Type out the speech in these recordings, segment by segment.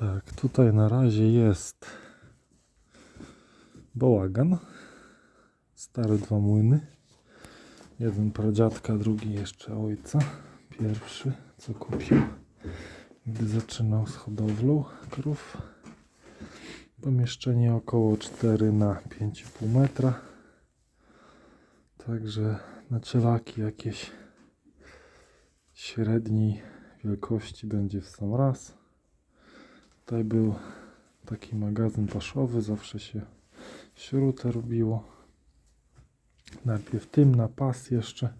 Tak, tutaj na razie jest bałagan. Stare dwa młyny. Jeden pradziadka, drugi jeszcze ojca. Pierwszy, co kupił, gdy zaczynał z hodowlą krów. Pomieszczenie około 4 na 5,5 metra. Także na cielaki jakieś średniej wielkości będzie w sam raz. Tutaj był taki magazyn paszowy, zawsze się śrutę robiło. Najpierw tym na pas jeszcze.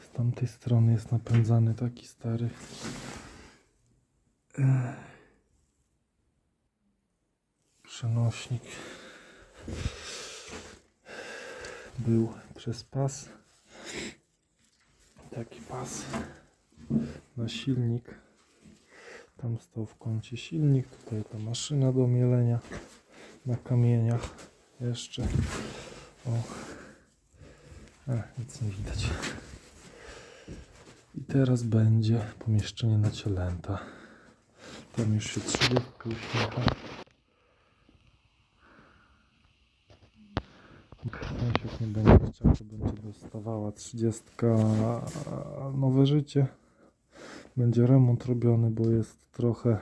Z tamtej strony jest napędzany taki stary. Przenośnik był przez pas. Taki pas na silnik. Tam stał w kącie silnik, tutaj ta maszyna do mielenia na kamieniach jeszcze. O. A, nic nie widać. I teraz będzie pomieszczenie na cielęta. Tam już się trzydówka uśmiecha. Jak nie będzie chciał, to będzie dostawała 30 nowe życie będzie remont robiony, bo jest trochę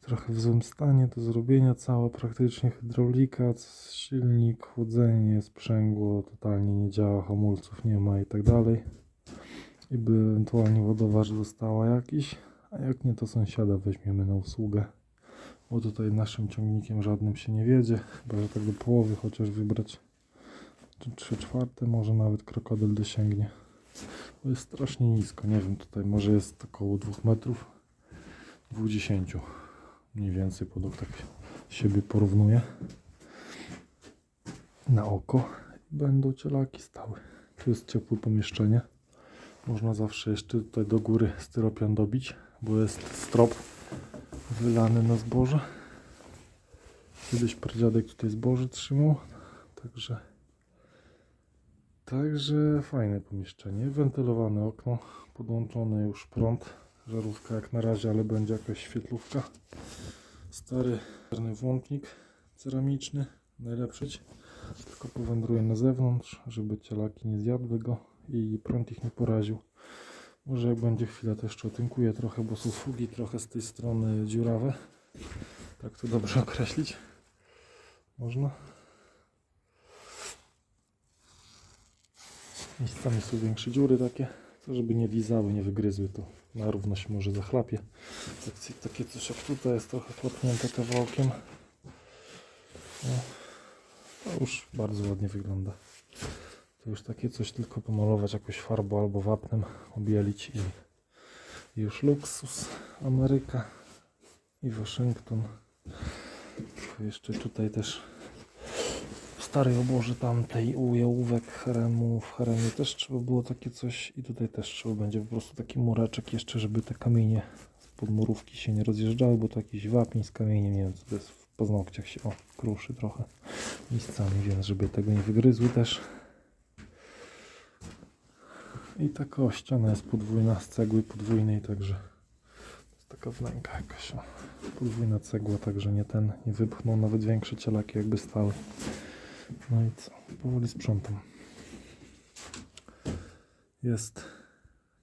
trochę w złym stanie do zrobienia. Cała praktycznie hydraulika, silnik, chłodzenie, sprzęgło totalnie nie działa, hamulców nie ma i tak dalej. I by ewentualnie ładowacz dostała jakiś, a jak nie to sąsiada weźmiemy na usługę. Bo tutaj naszym ciągnikiem żadnym się nie wiedzie, chyba że tak do połowy chociaż wybrać. Czy 3 czwarte, może nawet krokodyl dosięgnie to jest strasznie nisko, nie wiem, tutaj może jest około 2 metrów, 20 mniej więcej podok tak siebie porównuje na oko i będą cielaki stały. Tu jest ciepłe pomieszczenie, można zawsze jeszcze tutaj do góry styropian dobić, bo jest strop wylany na zboże. Kiedyś pradziadek tutaj zboże trzymał, także Także fajne pomieszczenie, wentylowane okno, podłączony już prąd, żarówka jak na razie, ale będzie jakaś świetlówka. Stary czarny włącznik ceramiczny, najlepszy, tylko powędruje na zewnątrz, żeby cielaki nie zjadły go i prąd ich nie poraził. Może jak będzie chwila to jeszcze otynkuję trochę, bo są fugi trochę z tej strony dziurawe. Tak to dobrze określić. Można. Miejscami są większe dziury takie, to żeby nie lizały, nie wygryzły, to na równo się może zachlapie. Tak, takie coś jak tutaj jest trochę chlapnięte kawałkiem. No, to już bardzo ładnie wygląda. To już takie coś tylko pomalować jakąś farbą albo wapnem, obielić i, już luksus. Ameryka i Waszyngton. Jeszcze tutaj też starej oborze tamtej u jałówek haremu, w haremie też trzeba było takie coś i tutaj też trzeba będzie po prostu taki mureczek jeszcze, żeby te kamienie z podmurówki się nie rozjeżdżały, bo to jakiś wapień z kamieniem, nie wiem co to jest, w paznokciach się o, kruszy trochę miejscami, więc żeby tego nie wygryzły też. I taka ściana jest podwójna z cegły podwójnej, także jest taka wnęka jakaś podwójna cegła, także nie ten, nie wypchnął nawet większe cielaki jakby stały. No i co? Powoli sprzątam. Jest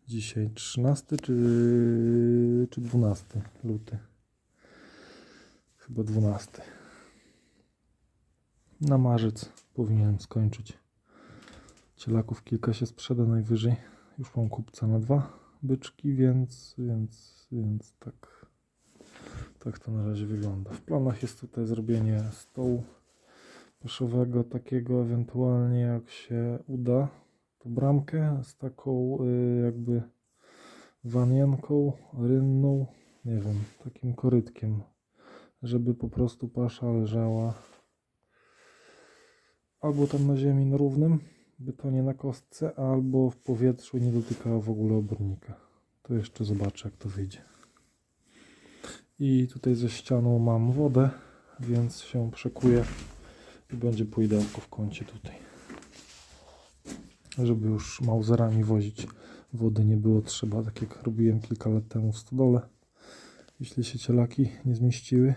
dzisiaj 13 czy, czy 12 luty? Chyba 12. Na marzec powinienem skończyć. Cielaków kilka się sprzeda najwyżej. Już mam kupca na dwa byczki, więc, więc, więc tak, tak to na razie wygląda. W planach jest tutaj zrobienie stołu paszowego takiego ewentualnie jak się uda to bramkę z taką y, jakby wanienką rynną nie wiem, takim korytkiem żeby po prostu pasza leżała albo tam na ziemi na równym betonie na kostce albo w powietrzu nie dotykała w ogóle obornika. To jeszcze zobaczę jak to wyjdzie. I tutaj ze ścianą mam wodę więc się przekuje i będzie pójdełko w kącie tutaj. Żeby już mauzerami wozić wody nie było trzeba, tak jak robiłem kilka lat temu w stodole. jeśli się cielaki nie zmieściły.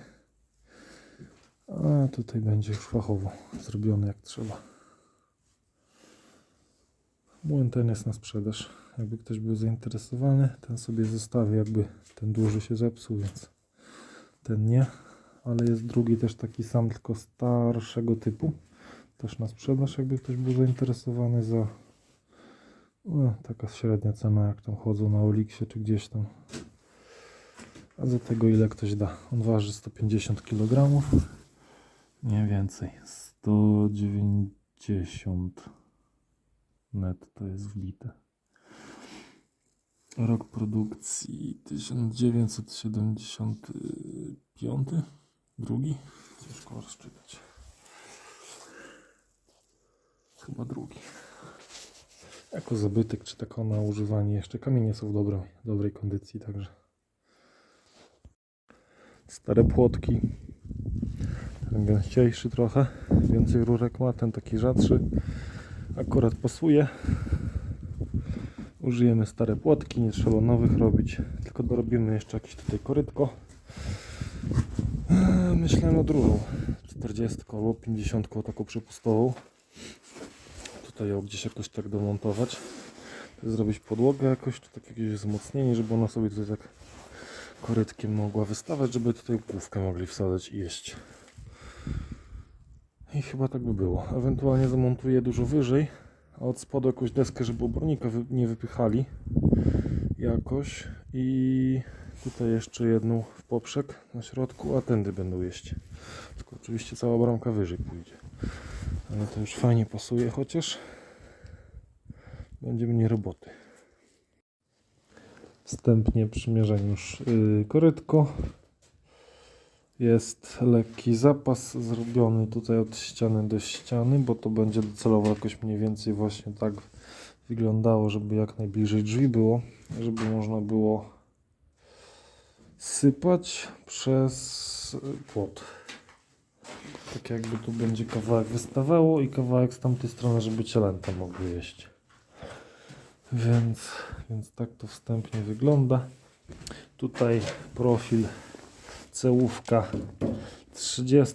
A tutaj będzie już fachowo zrobione jak trzeba. Młyn ten jest na sprzedaż. Jakby ktoś był zainteresowany, ten sobie zostawi, jakby ten duży się zepsuł, więc ten nie. Ale jest drugi też taki sam, tylko starszego typu. Też na sprzedaż, jakby ktoś był zainteresowany za no, taka średnia cena, jak tam chodzą na Oliksie czy gdzieś tam. A za tego ile ktoś da? On waży 150 kg. Nie więcej. 190 net to jest wbite. Rok produkcji 1975. Drugi? Ciężko rozczytać. Chyba drugi. Jako zabytek, czy tako na używanie jeszcze. Kamienie są w dobrej, dobrej kondycji, także. Stare płotki. Ten gęściejszy trochę. Więcej rurek ma, ten taki rzadszy. Akurat pasuje. Użyjemy stare płotki, nie trzeba nowych robić. Tylko dorobimy jeszcze jakieś tutaj korytko. Myślałem nad rurą 40 albo 50 taką przepustową. Tutaj ją gdzieś jakoś tak domontować. Zrobić podłogę jakoś, czy tak jakieś wzmocnienie, żeby ona sobie tutaj tak korytkiem mogła wystawać, żeby tutaj główkę mogli wsadzać i jeść. I chyba tak by było. Ewentualnie zamontuję dużo wyżej, a od spodu jakąś deskę, żeby obornika nie wypychali jakoś. I tutaj jeszcze jedną w poprzek na środku, a tędy będą jeść. Tylko oczywiście cała bramka wyżej pójdzie. Ale to już fajnie pasuje chociaż. Będzie mniej roboty. Wstępnie przymierzam już yy, korytko. Jest lekki zapas zrobiony tutaj od ściany do ściany, bo to będzie docelowo jakoś mniej więcej właśnie tak wyglądało, żeby jak najbliżej drzwi było, żeby można było sypać przez płot. Tak jakby tu będzie kawałek wystawało i kawałek z tamtej strony, żeby cielęta mogły jeść. Więc, więc tak to wstępnie wygląda. Tutaj profil cełówka 30.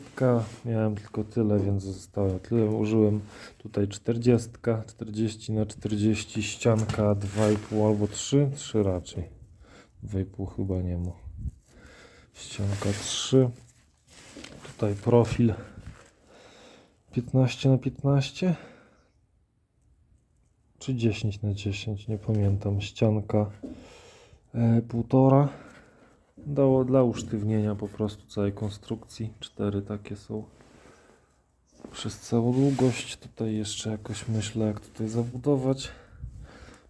Miałem tylko tyle, więc zostało tyle. Użyłem tutaj 40, 40 na 40 ścianka 2,5 albo 3, 3 raczej. 2,5 chyba nie ma. Ścianka 3. Tutaj profil 15 na 15 czy 10 na 10, nie pamiętam. Ścianka e, półtora. Dało dla usztywnienia po prostu całej konstrukcji. Cztery takie są przez całą długość. Tutaj jeszcze jakoś myślę, jak tutaj zabudować.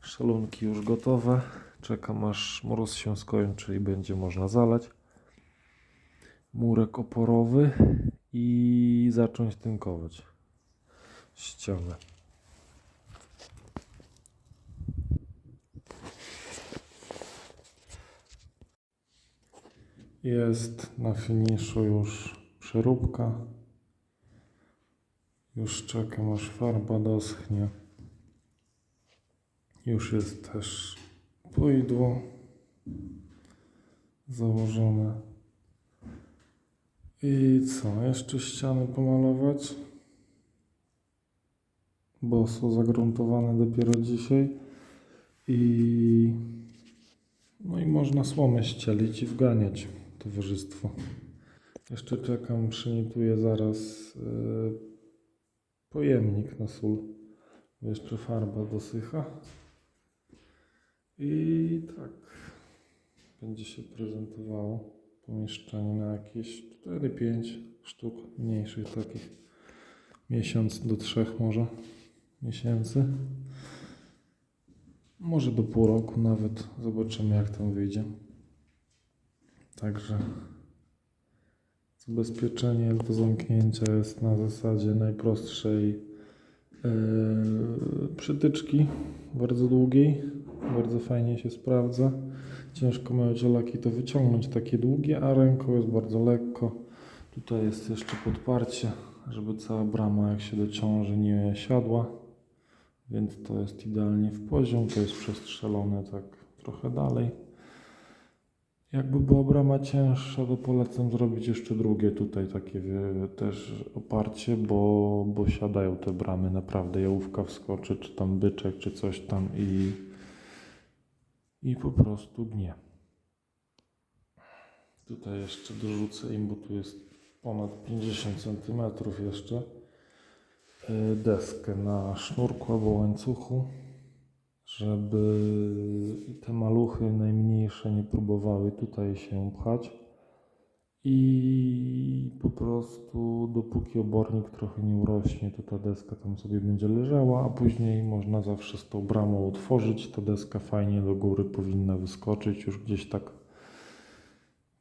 Szalunki już gotowe. Czekam aż mróz się skończy i będzie można zalać. Murek oporowy i zacząć tynkować ścianę. Jest na finiszu już przeróbka. Już czekam aż farba doschnie. Już jest też płydło założone. I co? Jeszcze ściany pomalować? Bo są zagruntowane dopiero dzisiaj. I no i można słomę ścielić i wganiać towarzystwo. Jeszcze czekam, przynituję zaraz e, pojemnik na sól. Jeszcze farba dosycha. I tak będzie się prezentowało pomieszczenie na jakieś 4-5 sztuk mniejszych takich. Miesiąc do trzech może miesięcy. Może do pół roku nawet. Zobaczymy jak tam wyjdzie. Także zabezpieczenie do zamknięcia jest na zasadzie najprostszej przytyczki, bardzo długiej. Bardzo fajnie się sprawdza. Ciężko mają cielaki to wyciągnąć takie długie, a ręką jest bardzo lekko. Tutaj jest jeszcze podparcie, żeby cała brama jak się dociąży nie siadła. Więc to jest idealnie w poziom, to jest przestrzelone tak trochę dalej. Jakby była brama cięższa, to polecam zrobić jeszcze drugie tutaj takie też oparcie, bo, bo siadają te bramy naprawdę. Jałówka wskoczy, czy tam byczek, czy coś tam i, i po prostu gnie. Tutaj jeszcze dorzucę im, bo tu jest ponad 50 cm jeszcze y, deskę na sznurku albo łańcuchu, żeby te maluchy najmniejsze nie próbowały tutaj się pchać i po prostu dopóki obornik trochę nie urośnie, to ta deska tam sobie będzie leżała, a później można zawsze z tą bramą otworzyć, ta deska fajnie do góry powinna wyskoczyć, już gdzieś tak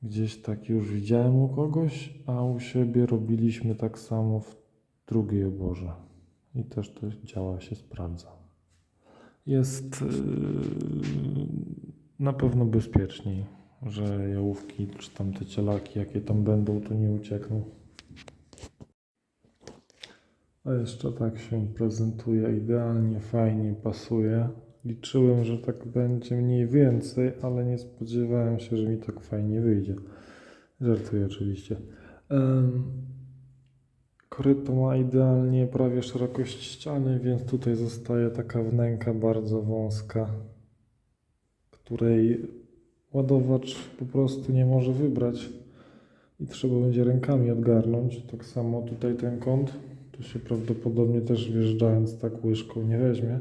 Gdzieś tak już widziałem u kogoś, a u siebie robiliśmy tak samo w drugiej oborze. I też to działa, się sprawdza. Jest yy, na pewno bezpieczniej, że jałówki czy tam te cielaki, jakie tam będą, to nie uciekną. A jeszcze tak się prezentuje idealnie, fajnie pasuje. Liczyłem, że tak będzie mniej więcej, ale nie spodziewałem się, że mi tak fajnie wyjdzie. Żartuję oczywiście. Em, Koryto ma idealnie prawie szerokość ściany, więc tutaj zostaje taka wnęka bardzo wąska, której ładowacz po prostu nie może wybrać i trzeba będzie rękami odgarnąć. Tak samo tutaj ten kąt, tu się prawdopodobnie też wjeżdżając tak łyżką nie weźmie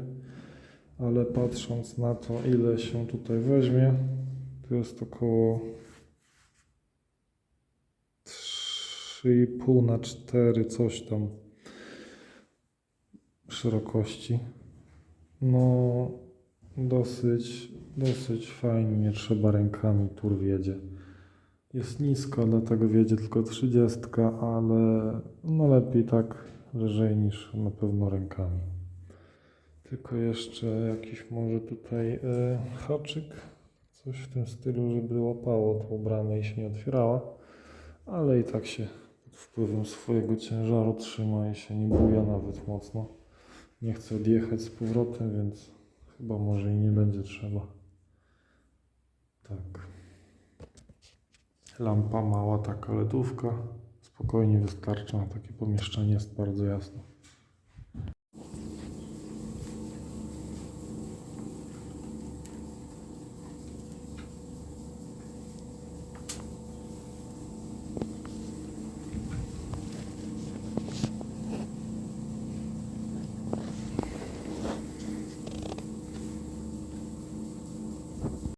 ale patrząc na to, ile się tutaj weźmie, to jest około 3,5 na 4, coś tam szerokości. No, dosyć, dosyć fajnie, nie trzeba rękami, tur wiedzie. Jest nisko, dlatego wiedzie tylko 30, ale no lepiej tak lżej niż na pewno rękami. Tylko jeszcze jakiś może tutaj y, haczyk, coś w tym stylu, żeby łapało tą bramę i się nie otwierała, ale i tak się wpływem swojego ciężaru trzyma i się nie buja nawet mocno. Nie chcę odjechać z powrotem, więc chyba może i nie będzie trzeba. Tak. Lampa mała, taka ledówka. Spokojnie wystarcza na takie pomieszczenie, jest bardzo jasno.